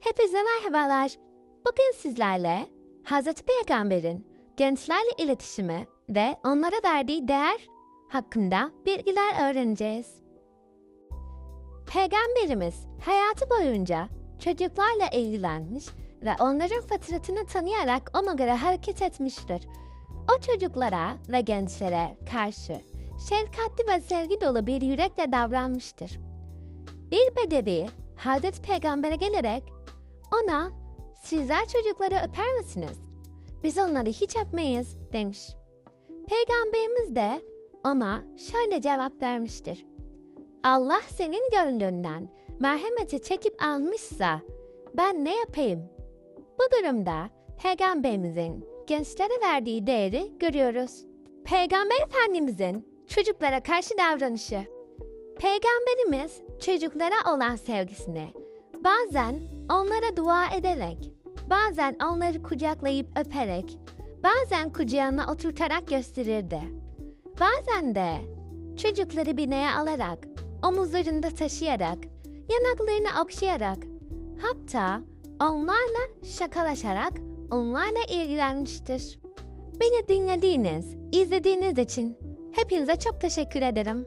Hepinize merhabalar. Bugün sizlerle Hazreti Peygamber'in gençlerle iletişimi ve onlara verdiği değer hakkında bilgiler öğreneceğiz. Peygamberimiz hayatı boyunca çocuklarla ilgilenmiş ve onların fıtratını tanıyarak ona göre hareket etmiştir. O çocuklara ve gençlere karşı şefkatli ve sevgi dolu bir yürekle davranmıştır. Bir bedevi Hazreti Peygamber'e gelerek ona sizler çocukları öper misiniz? Biz onları hiç öpmeyiz demiş. Peygamberimiz de ona şöyle cevap vermiştir. Allah senin gönlünden merhameti çekip almışsa ben ne yapayım? Bu durumda Peygamberimizin gençlere verdiği değeri görüyoruz. Peygamber Efendimizin çocuklara karşı davranışı. Peygamberimiz çocuklara olan sevgisini bazen onlara dua ederek, bazen onları kucaklayıp öperek, bazen kucağına oturtarak gösterirdi. Bazen de çocukları bineye alarak, omuzlarında taşıyarak, yanaklarını okşayarak, hatta onlarla şakalaşarak onlarla ilgilenmiştir. Beni dinlediğiniz, izlediğiniz için hepinize çok teşekkür ederim.